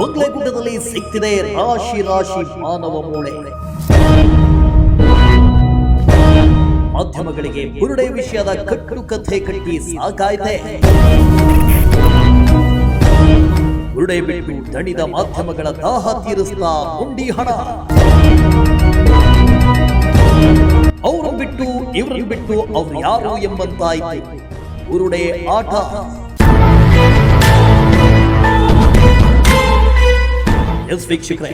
ಬಂಗ್ಲೆಗುಡ್ಡದಲ್ಲಿ ಸಿಗ್ತಿದೆ ರಾಶಿ ರಾಶಿ ಮಾನವ ಮೂಳೆ. ಮಾಧ್ಯಮಗಳಿಗೆ ಬುರುಡೆ ವಿಷಯದ ಕಟ್ಟು ಕಥೆ ಕಟ್ಟಿ ಸಾಕಾಯ್ತೆ. ಬುರುಡೆ ಬಿಟ್ಟು ದಣಿದ ಮಾಧ್ಯಮಗಳ ದಾಹ ತೀರಿಸ್ತಾ ಹುಂಡಿ ಹಣ. ಅವ್ರನ್ನ ಬಿಟ್ಟು ಇವ್ರನ್ನ ಬಿಟ್ಟು ಅವ್ರು ಯಾರು ಎಂಬಂತಾಯ್ತು. ಬುರುಡೆ ಆಟ. ಎಸ್ ವೀಕ್ಷಕರೇ,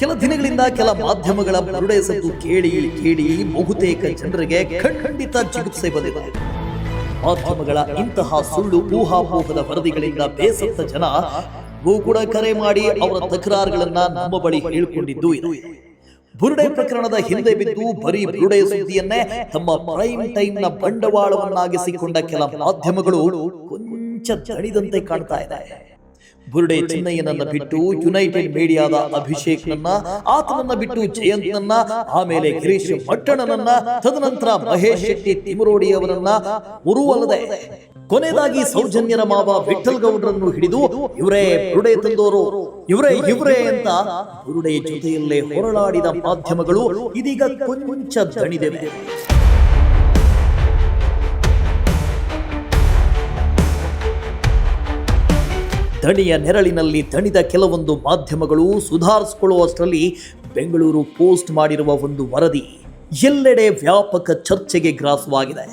ಕೆಲ ದಿನಗಳಿಂದ ಕೆಲ ಮಾಧ್ಯಮಗಳ ಬುರುಡೆ ಸದ್ದು ಕೇಳಿ ಕೇಳಿ ಬಹುತೇಕ ಜನರಿಗೆ ಖಂಡಿತ ಚಿಕಿತ್ಸೆ ಬಂದಿದೆ. ಮಾಧ್ಯಮಗಳ ಇಂತಹ ಸುಳ್ಳು, ಊಹಾಪೋಹದ ವರದಿಗಳಿಂದ ಬೇಸತ್ತ ಜನ ಕೂಡ ಕರೆ ಮಾಡಿ ಅವರ ತಕರಾರುಗಳನ್ನ ನಮ್ಮ ಬಳಿ ಹೇಳಿಕೊಂಡಿದ್ದು ಇದು. ಬುರುಡೆ ಪ್ರಕರಣದ ಹಿಂದೆ ಬಿದ್ದು ಬರೀ ಬುರುಡೆ ಸುದ್ದಿಯನ್ನೇ ತಮ್ಮ ಪ್ರೈಮ್ ಟೈಮ್ನ ಬಂಡವಾಳವನ್ನಾಗಿಸಿಕೊಂಡ ಕೆಲ ಮಾಧ್ಯಮಗಳು ಕೊಂಚ ದಣಿದಂತೆ ಕಾಣ್ತಾ ಇದೆ. ಬುರುಡೆ ಚೆನ್ನಯ್ಯನನ್ನ ಬಿಟ್ಟು ಯುನೈಟೆಡ್ ಮೀಡಿಯಾದ ಅಭಿಷೇಕ್ನನ್ನ ಆತನನ್ನ ಬಿಟ್ಟು ಜಯಂತ್ನನ್ನ ಆಮೇಲೆ ಗಿರೀಶ್ ಮಟ್ಟಣ್ಣನನ್ನ ತದನಂತರ ಮಹೇಶ್ ಶೆಟ್ಟಿ ತಿಮರೋಡಿ ಅವರನ್ನ ಮುರುವಲ್ಲದೆ ಕೊನೆಯದಾಗಿ ಸೌಜನ್ಯರ ಮಾವ ವಿಠಲ್ ಗೌಡ್ರನ್ನು ಹಿಡಿದು ಇವರೇ ಬುರುಡೆ ತಂದೋರು ಇವರೇ ಇವರೇ ಅಂತ ಬುರುಡೆ ಜೊತೆಯಲ್ಲೇ ಹೊರಳಾಡಿದ ಮಾಧ್ಯಮಗಳು ಇದೀಗ ಕೊಂಚ ದಣಿದಿವೆ ದಣಿಯ ನೆರಳಿನಲ್ಲಿ ದಣಿದ ಕೆಲವೊಂದು ಮಾಧ್ಯಮಗಳು ಸುಧಾರಿಸಿಕೊಳ್ಳುವಷ್ಟರಲ್ಲಿ ಬೆಂಗಳೂರು ಪೋಸ್ಟ್ ಮಾಡಿರುವ ಒಂದು ವರದಿ ಎಲ್ಲೆಡೆ ವ್ಯಾಪಕ ಚರ್ಚೆಗೆ ಗ್ರಾಸವಾಗಿದೆ.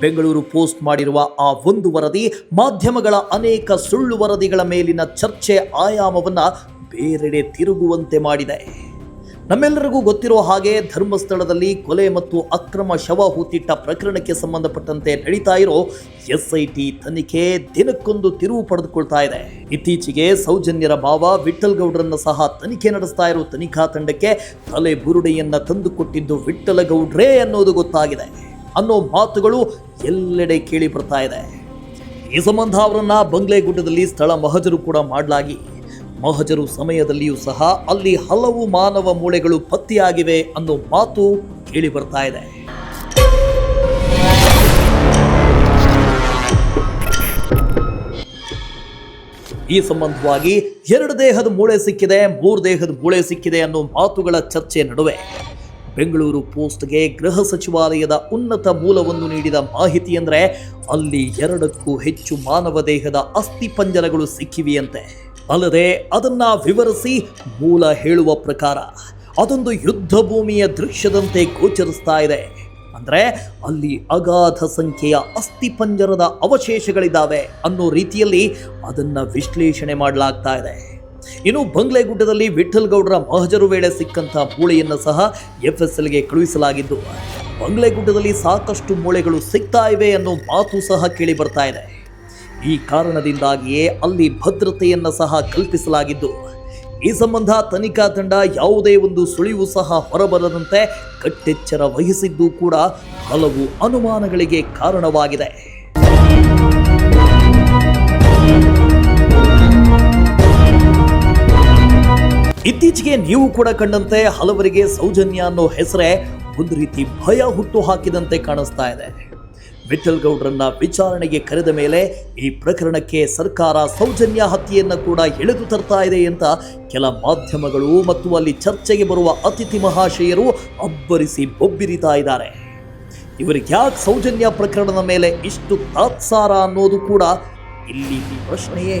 ಬೆಂಗಳೂರು ಪೋಸ್ಟ್ ಮಾಡಿರುವ ಆ ಒಂದು ವರದಿ ಮಾಧ್ಯಮಗಳ ಅನೇಕ ಸುಳ್ಳು ವರದಿಗಳ ಮೇಲಿನ ಚರ್ಚೆ ಆಯಾಮವನ್ನು ಬೇರೆಡೆ ತಿರುಗುವಂತೆ ಮಾಡಿದೆ. ನಮ್ಮೆಲ್ಲರಿಗೂ ಗೊತ್ತಿರೋ ಹಾಗೆ ಧರ್ಮಸ್ಥಳದಲ್ಲಿ ಕೊಲೆ ಮತ್ತು ಅಕ್ರಮ ಶವ ಹೂತಿಟ್ಟ ಪ್ರಕರಣಕ್ಕೆ ಸಂಬಂಧಪಟ್ಟಂತೆ ನಡೀತಾ ಇರೋ ಎಸ್ಐಟಿ ತನಿಖೆ ದಿನಕ್ಕೊಂದು ತಿರುವು ಪಡೆದುಕೊಳ್ತಾ ಇದೆ. ಇತ್ತೀಚೆಗೆ ಸೌಜನ್ಯರ ಭಾವ ವಿಠಲ್ ಗೌಡ್ರನ್ನ ಸಹ ತನಿಖೆ ನಡೆಸ್ತಾ ಇರೋ ತನಿಖಾ ತಂಡಕ್ಕೆ ತಲೆ ಬುರುಡೆಯನ್ನ ತಂದುಕೊಟ್ಟಿದ್ದು ವಿಠಲ ಗೌಡ್ರೇ ಅನ್ನೋದು ಗೊತ್ತಾಗಿದೆ. ಅನ್ನೋ ಮಾತುಗಳು ಎಲ್ಲೆಡೆ ಕೇಳಿ ಬರ್ತಾ ಇದೆ. ಈ ಸಂಬಂಧ ಅವರನ್ನ ಬಂಗ್ಲೆಗುಡ್ಡದಲ್ಲಿ ಸ್ಥಳ ಮಹಜರು ಕೂಡ ಮಾಡಲಾಗಿ. ಮಹಜರು ಸಮಯದಲ್ಲಿಯೂ ಸಹ ಅಲ್ಲಿ ಹಲವು ಮಾನವ ಮೂಳೆಗಳು ಪತ್ತೆಯಾಗಿವೆ ಅನ್ನೋ ಮಾತು ಕೇಳಿ ಬರ್ತಾ ಇದೆ. ಈ ಸಂಬಂಧವಾಗಿ ಎರಡು ದೇಹದ ಮೂಳೆ ಸಿಕ್ಕಿದೆ, ಮೂರು ದೇಹದ ಮೂಳೆ ಸಿಕ್ಕಿದೆ ಅನ್ನೋ ಮಾತುಗಳ ಚರ್ಚೆ ನಡುವೆ ಬೆಂಗಳೂರು ಪೋಸ್ಟ್ಗೆ ಗೃಹ ಸಚಿವಾಲಯದ ಉನ್ನತ ಮೂಲವನ್ನು ನೀಡಿದ ಮಾಹಿತಿ ಅಂದರೆ ಅಲ್ಲಿ ಎರಡಕ್ಕೂ ಹೆಚ್ಚು ಮಾನವ ದೇಹದ ಅಸ್ಥಿ ಪಂಜರಗಳು ಸಿಕ್ಕಿವೆಯಂತೆ. ಅಲ್ಲದೆ ಅದನ್ನ ವಿವರಿಸಿ ಮೂಲ ಹೇಳುವ ಪ್ರಕಾರ ಅದೊಂದು ಯುದ್ಧ ಭೂಮಿಯ ದೃಶ್ಯದಂತೆ ಗೋಚರಿಸ್ತಾ ಇದೆ. ಅಂದರೆ ಅಲ್ಲಿ ಅಗಾಧ ಸಂಖ್ಯೆಯ ಅಸ್ಥಿಪಂಜರದ ಅವಶೇಷಗಳಿದ್ದಾವೆ ಅನ್ನೋ ರೀತಿಯಲ್ಲಿ ಅದನ್ನು ವಿಶ್ಲೇಷಣೆ ಮಾಡಲಾಗ್ತಾ ಇದೆ. ಇನ್ನು ಬಂಗ್ಲೆಗುಡ್ಡದಲ್ಲಿ ವಿಠಲ್ ಗೌಡರ ಮಹಜರು ವೇಳೆ ಸಿಕ್ಕಂಥ ಮೂಳೆಯನ್ನು ಸಹ ಎಫ್ ಎಸ್ ಎಲ್ಗೆ ಕಳುಹಿಸಲಾಗಿದ್ದು, ಬಂಗ್ಲೆಗುಡ್ಡದಲ್ಲಿ ಸಾಕಷ್ಟು ಮೂಳೆಗಳು ಸಿಗ್ತಾ ಇವೆ ಅನ್ನೋ ಮಾತು ಸಹ ಕೇಳಿ ಬರ್ತಾ ಇದೆ. ಈ ಕಾರಣದಿಂದಾಗಿಯೇ ಅಲ್ಲಿ ಭದ್ರತೆಯನ್ನು ಸಹ ಕಲ್ಪಿಸಲಾಗಿದ್ದು, ಈ ಸಂಬಂಧ ತನಿಖಾ ತಂಡ ಯಾವುದೇ ಒಂದು ಸುಳಿವು ಸಹ ಹೊರಬರದಂತೆ ಕಟ್ಟೆಚ್ಚರ ವಹಿಸಿದ್ದು ಕೂಡ ಹಲವು ಅನುಮಾನಗಳಿಗೆ ಕಾರಣವಾಗಿದೆ. ಇತ್ತೀಚೆಗೆ ನೀವು ಕೂಡ ಕಂಡಂತೆ ಹಲವರಿಗೆ ಸೌಜನ್ಯ ಅನ್ನೋ ಹೆಸರೇ ಒಂದು ರೀತಿ ಭಯ ಹುಟ್ಟು ಹಾಕಿದಂತೆ ಕಾಣಿಸ್ತಾ ಇದೆ. ವಿಠಲ್ ಗೌಡ್ರನ್ನ ವಿಚಾರಣೆಗೆ ಕರೆದ ಮೇಲೆ ಈ ಪ್ರಕರಣಕ್ಕೆ ಸರ್ಕಾರ ಸೌಜನ್ಯ ಹತ್ಯೆಯನ್ನು ಕೂಡ ಎಳೆದು ತರ್ತಾ ಇದೆ ಅಂತ ಕೆಲ ಮಾಧ್ಯಮಗಳು ಮತ್ತು ಅಲ್ಲಿ ಚರ್ಚೆಗೆ ಬರುವ ಅತಿಥಿ ಮಹಾಶಯರು ಅಬ್ಬರಿಸಿ ಬೊಬ್ಬಿರಿತಾ ಇದ್ದಾರೆ. ಇವರಿಗೆ ಯಾಕೆ ಸೌಜನ್ಯ ಪ್ರಕರಣದ ಮೇಲೆ ಇಷ್ಟು ತಾತ್ಸಾರ ಅನ್ನೋದು ಕೂಡ ಇಲ್ಲಿ ಪ್ರಶ್ನೆಯೇ.